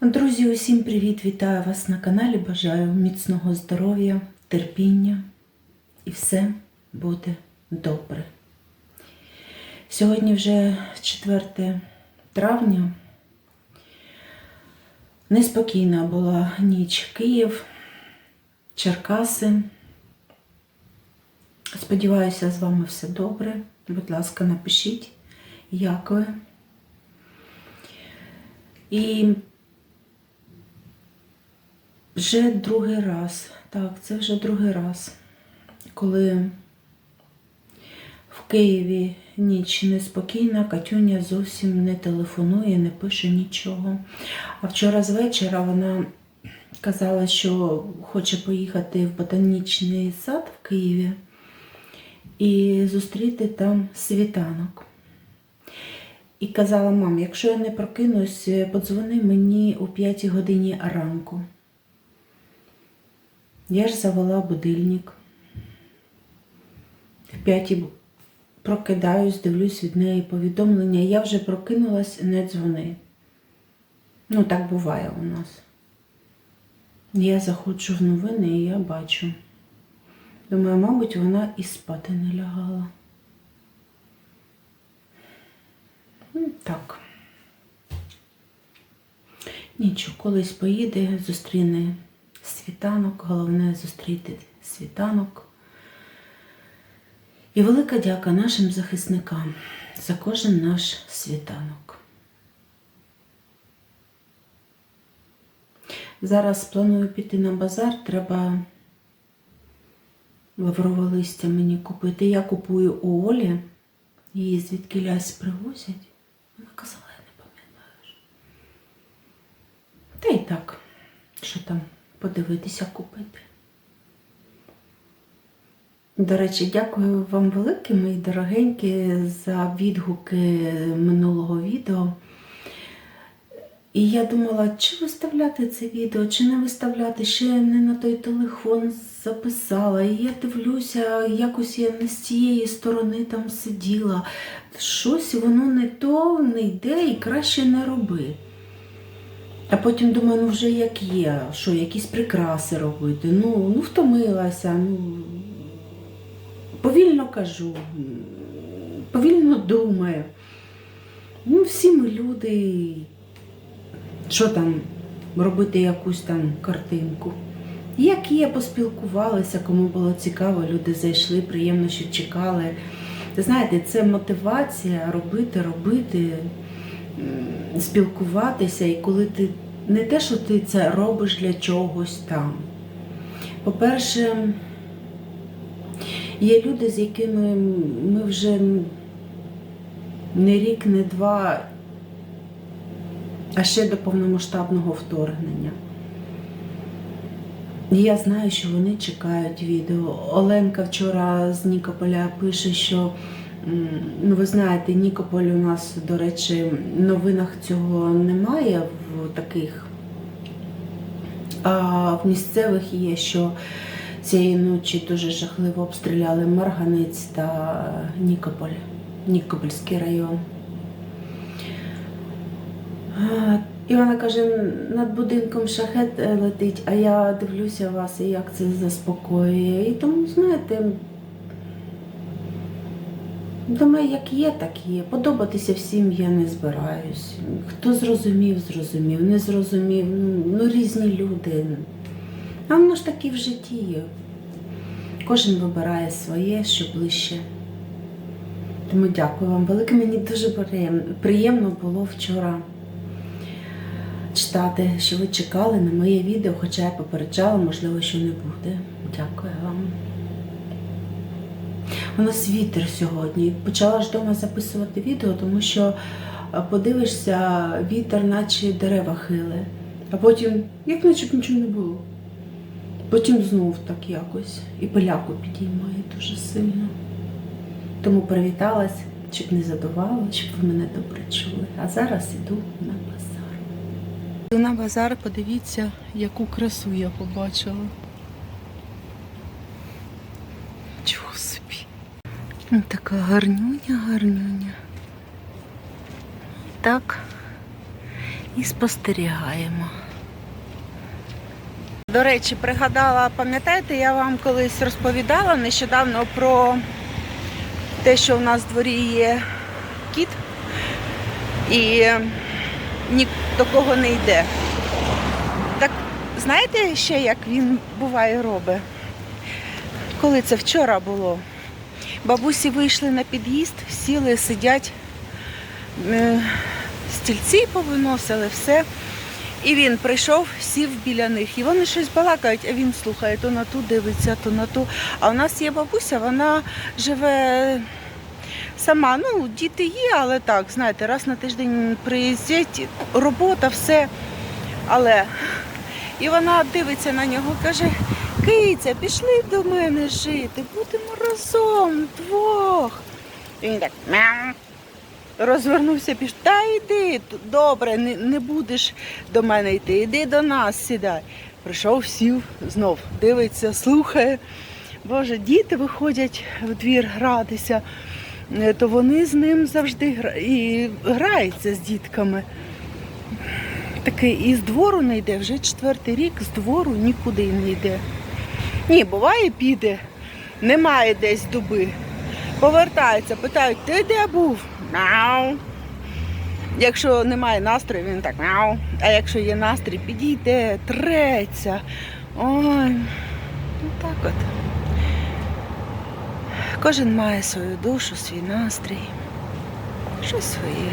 Друзі, усім привіт! Вітаю вас на каналі. Бажаю міцного здоров'я, терпіння і все буде добре. Сьогодні вже 4 травня. Неспокійна була ніч Київ, Черкаси. Сподіваюся, з вами все добре. Будь ласка, напишіть, як ви. І вже другий раз, так, це вже другий раз, коли в Києві ніч неспокійна, Катюня зовсім не телефонує, не пише нічого. А вчора з вечора вона казала, що хоче поїхати в ботанічний сад в Києві і зустріти там світанок. І казала, мам, якщо я не прокинусь, подзвони мені о 5 годині ранку. Я ж завела будильник. В п'ятій прокидаюсь, дивлюсь від неї повідомлення. Я вже прокинулась, не дзвони. Ну, так буває у нас. Я заходжу в новини і я бачу. Думаю, мабуть, вона і спати не лягала. Ну, Так. Нічого, колись поїде, зустріне світанок, головне зустріти світанок. І велика дяка нашим захисникам за кожен наш світанок. Зараз планую піти на базар, треба лаврове листя мені купити. Я купую у Олі, її звідки лясь привозять. Вона казала, я не пам'ятаю. Та й так, що там подивитися купити. До речі, дякую вам велике, мої дорогенькі, за відгуки минулого відео. І я думала, чи виставляти це відео, чи не виставляти, ще не на той телефон записала. І я дивлюся, якось я не з цієї сторони там сиділа. Щось воно не то, не йде і краще не роби. А потім думаю, ну вже як є, що якісь прикраси робити. Ну, ну втомилася, ну повільно кажу, повільно думаю. Ну, всі ми люди. Що там робити якусь там картинку? Як є, поспілкувалися, кому було цікаво, люди зайшли, приємно, що чекали. Знаєте, це мотивація робити, робити, спілкуватися. І коли ти не те, що ти це робиш для чогось там. По-перше, є люди, з якими ми вже не рік, не два, а ще до повномасштабного вторгнення. Я знаю, що вони чекають відео. Оленка вчора з Нікополя пише, що ну ви знаєте, Нікополь у нас, до речі, в новинах цього немає в таких. А в місцевих є, що цієї ночі дуже жахливо обстріляли Марганець та Нікополь, Нікопольський район. І вона каже, над будинком шахет е, летить, а я дивлюся вас, і як це заспокоює. І тому, знаєте, думаю, як є, так є. Подобатися всім я не збираюсь. Хто зрозумів, зрозумів, не зрозумів, ну, ну різні люди. А воно ж таки в житті. Кожен вибирає своє, що ближче. Тому дякую вам велике. Мені дуже приємно було вчора читати, що ви чекали на моє відео, хоча я попереджала, можливо, що не буде. Дякую вам. У нас вітер сьогодні. Почала ж вдома записувати відео, тому що е, подивишся, вітер, наче дерева хили. А потім, як наче б нічого не було. Потім знов так якось. І поляку підіймає дуже сильно. Тому привіталась, щоб не задувало, щоб ви мене добре чули. А зараз іду на базар. На базар подивіться, яку красу я побачила. Чого собі? Така гарнюня, гарнюня. Так. і спостерігаємо. До речі, пригадала, пам'ятаєте, я вам колись розповідала нещодавно про те, що в нас в дворі є кіт і ні до кого не йде. Так знаєте ще, як він буває робить? Коли це вчора було? Бабусі вийшли на під'їзд, сіли, сидять, е, стільці повиносили, все. І він прийшов, сів біля них, і вони щось балакають, а він слухає, то на ту дивиться, то на ту. А у нас є бабуся, вона живе сама. Ну, діти є, але так, знаєте, раз на тиждень приїздять, робота, все. Але і вона дивиться на нього, каже: Киця, пішли до мене жити, будемо разом, вдвох. І він так мяу. Розвернувся, пішов. Та йди, добре, не, не будеш до мене йти, йди до нас, сідай. Прийшов, сів, знов дивиться, слухає. Боже, діти виходять в двір гратися, е, то вони з ним завжди гра... і граються з дітками. Такий і з двору не йде, вже четвертий рік з двору нікуди не йде. Ні, буває, піде, немає десь дуби. Повертається, питають, ти де був? Мяу. Якщо немає настрою, він так мяу. А якщо є настрій, підійде, треться. Ой, ну так от. Кожен має свою душу, свій настрій. Щось своє.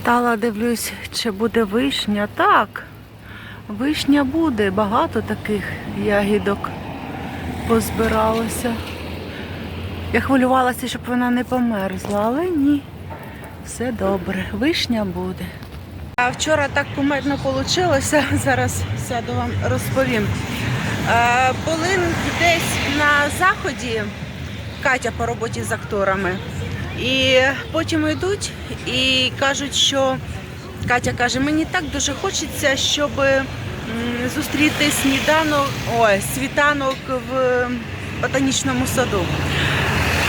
Стала дивлюсь, чи буде вишня. Так, вишня буде, багато таких ягідок позбиралося. Я хвилювалася, щоб вона не померзла, але ні. Все добре, вишня буде. А вчора так кумедно вийшло, зараз сяду вам розповім. Е, Були десь на заході Катя по роботі з акторами. І потім йдуть і кажуть, що Катя каже, мені так дуже хочеться, щоб зустріти сніданок, ой, світанок в ботанічному саду.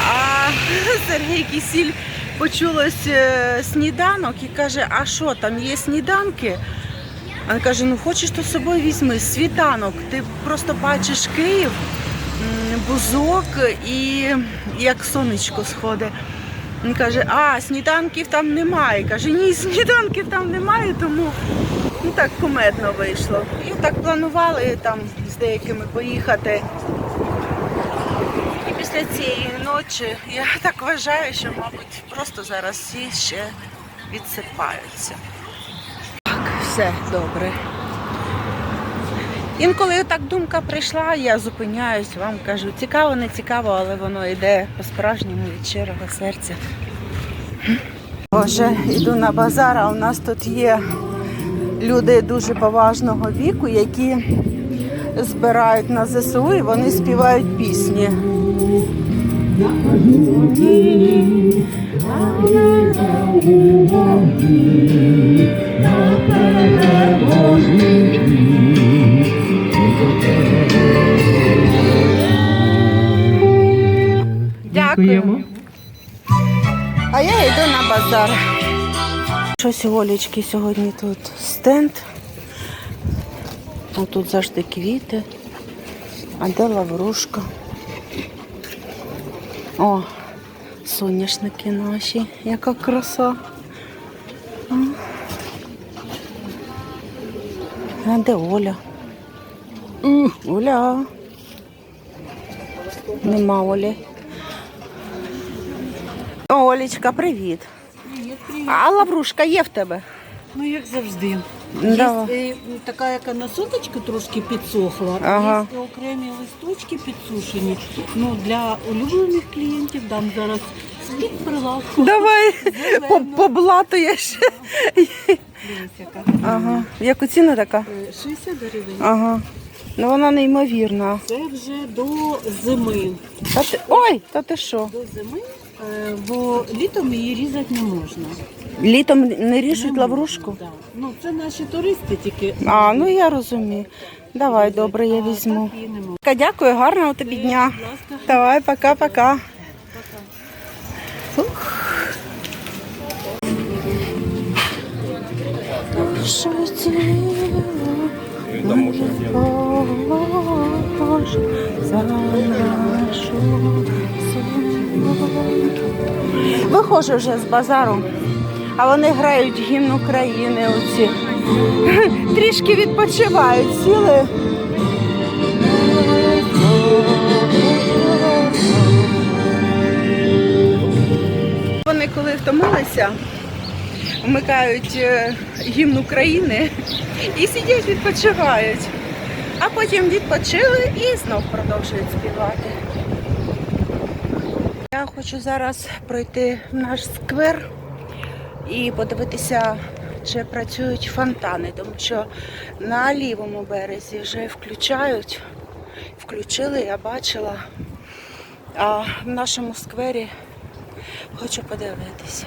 А Сергій Кісіль почулось е, сніданок і каже, а що там є сніданки? А Він каже, ну хочеш, то з собою візьми світанок. Ти просто бачиш Київ, бузок і як сонечко сходить. Він каже, а сніданків там немає. Каже, ні, сніданків там немає, тому ну так кумедно вийшло. І так планували там з деякими поїхати. І після цієї ночі я так вважаю, що, мабуть, просто зараз всі ще відсипаються. Так, все добре. Інколи так думка прийшла, я зупиняюсь, вам кажу, цікаво, не цікаво, але воно йде по-справжньому від щирого серця. Боже, йду на базар, а у нас тут є люди дуже поважного віку, які збирають на ЗСУ і вони співають пісні. Дякую. Йду на базар. Щось Олечки сьогодні тут стенд. О, тут завжди квіти. А де лаврушка? О, соняшники наші. Яка краса. А, А де Оля? М, Оля. Нема Олі. Олечка, привіт. Привіт, привіт. А лаврушка є в тебе? Ну, як завжди. Да. Є е, така, яка на соточку трошки підсохла, Ага. є окремі листочки підсушені. Ну, для улюблених клієнтів дам зараз з-під прилавку. Давай поблатуєш. Ага. Яку ціну така? Е, 60 гривень. Ага. Ну вона неймовірна. Це вже до зими. Та ти... Ой, та ти що? До зими, е, бо літом її різати не можна. Літом не ріжуть лаврушку? Да. Ну, це наші туристи тільки. А, ну я розумію. Давай, добре, я візьму. Дякую, гарного тобі дня. Давай, пока-пока. За нашу. Виходжу вже з базару, а вони грають гімн України оці. Трішки відпочивають, сіли. Вони коли втомилися, вмикають е, гімн України і сидять відпочивають. А потім відпочили і знов продовжують співати. Я хочу зараз пройти в наш сквер і подивитися, чи працюють фонтани, тому що на лівому березі вже включають. Включили, я бачила. А в нашому сквері хочу подивитися.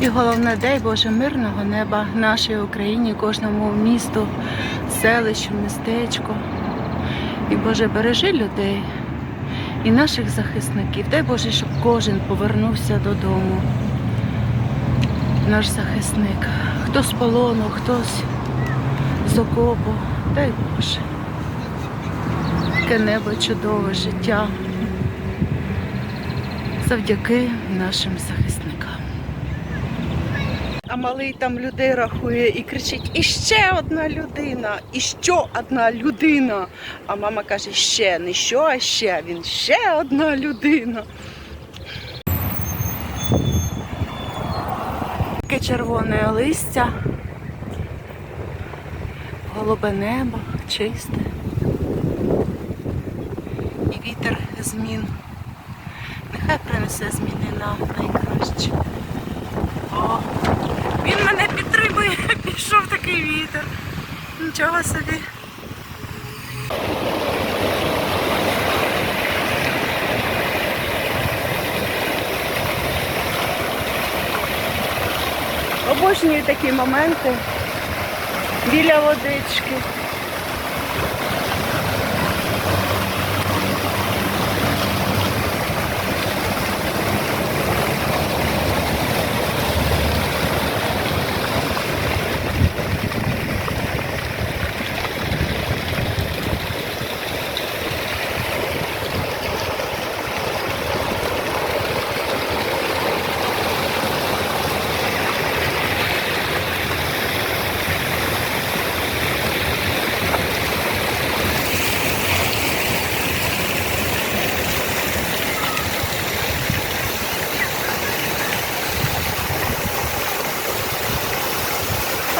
І головне, дай Боже, мирного неба нашій Україні, кожному місту, селищу, містечку. І Боже, бережи людей і наших захисників. Дай Боже, щоб кожен повернувся додому. Наш захисник. Хто з полону, хтось з окопу. Дай Боже. Таке небо чудове життя. Завдяки нашим захисникам. Малий там людей рахує і кричить: іще одна людина, і що одна людина. А мама каже, ще, не що, а ще. Він ще одна людина. Таке червоне листя, голубе небо, чисте. І вітер змін. Нехай принесе зміни на найкраще. О, він мене підтримує, пішов такий вітер. Нічого собі. Обожнюю такі моменти біля водички.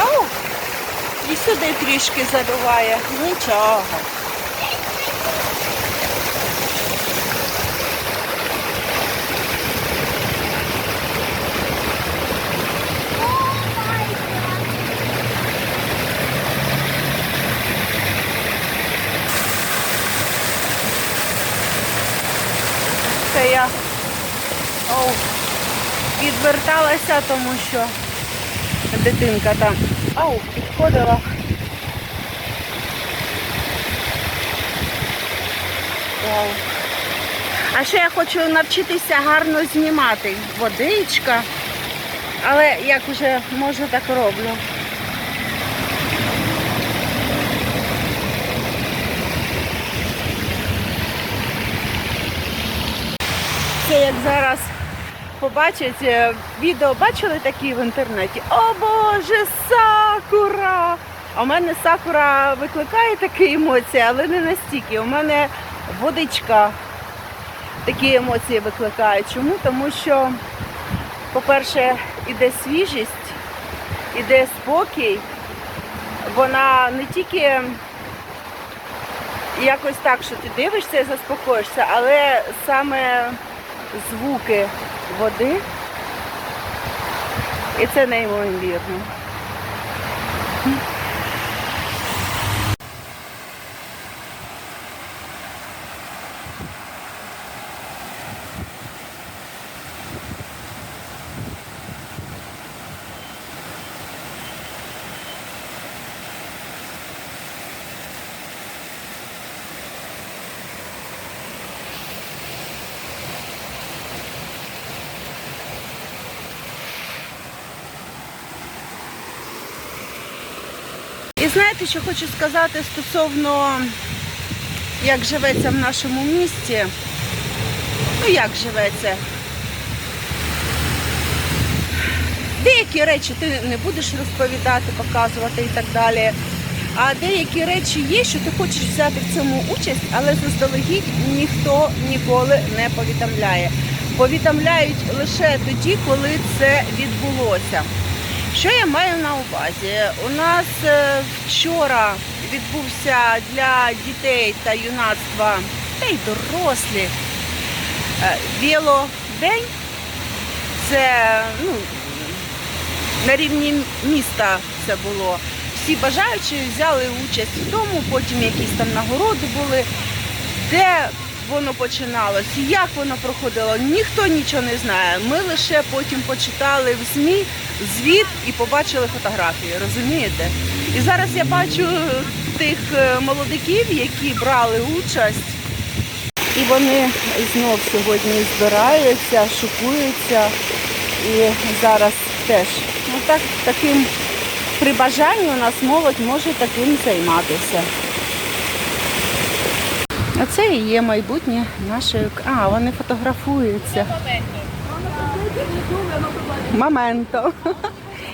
Ау! І сюди трішки задуває. Нічого. Це я оу, відверталася, тому що дитинка там ау, підходила. Вау. А ще я хочу навчитися гарно знімати. Водичка. Але як вже можу, так роблю. Це як зараз побачать е, відео, бачили такі в інтернеті. О Боже, сакура! А у мене сакура викликає такі емоції, але не настільки. У мене водичка такі емоції викликає. Чому? Тому що, по-перше, іде свіжість, іде спокій. Вона не тільки якось так, що ти дивишся і заспокоїшся, але саме звуки води. І це неймовірно. Знаєте, що хочу сказати стосовно як живеться в нашому місті. Ну як живеться? Деякі речі ти не будеш розповідати, показувати і так далі. А деякі речі є, що ти хочеш взяти в цьому участь, але заздалегідь ніхто ніколи не повідомляє. Повідомляють лише тоді, коли це відбулося. Що я маю на увазі? У нас е, вчора відбувся для дітей та юнацтва, та й дорослі е, велодень. Це ну, на рівні міста це було. Всі бажаючі взяли участь в тому, потім якісь там нагороди були. Де воно починалось, як воно проходило, ніхто нічого не знає. Ми лише потім почитали в ЗМІ звіт і побачили фотографії, розумієте? І зараз я бачу тих е, молодиків, які брали участь, і вони знов сьогодні збираються, шокуються. І зараз теж ну так, таким при бажанні у нас молодь може таким займатися. А це і є майбутнє нашої. А, вони фотографуються. Моменто.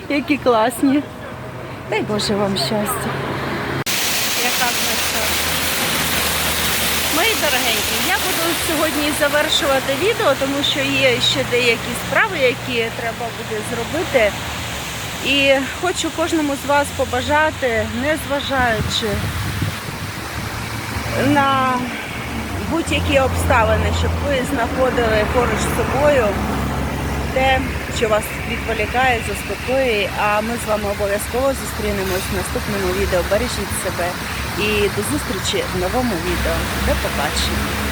Які класні. Дай Боже вам щастя. Яка краса. Мої дорогенькі, я буду сьогодні завершувати відео, тому що є ще деякі справи, які треба буде зробити. І хочу кожному з вас побажати, незважаючи на будь-які обставини, щоб ви знаходили поруч з собою те, що вас відволікає, заспокоює. А ми з вами обов'язково зустрінемось в наступному відео. Бережіть себе і до зустрічі в новому відео. До побачення.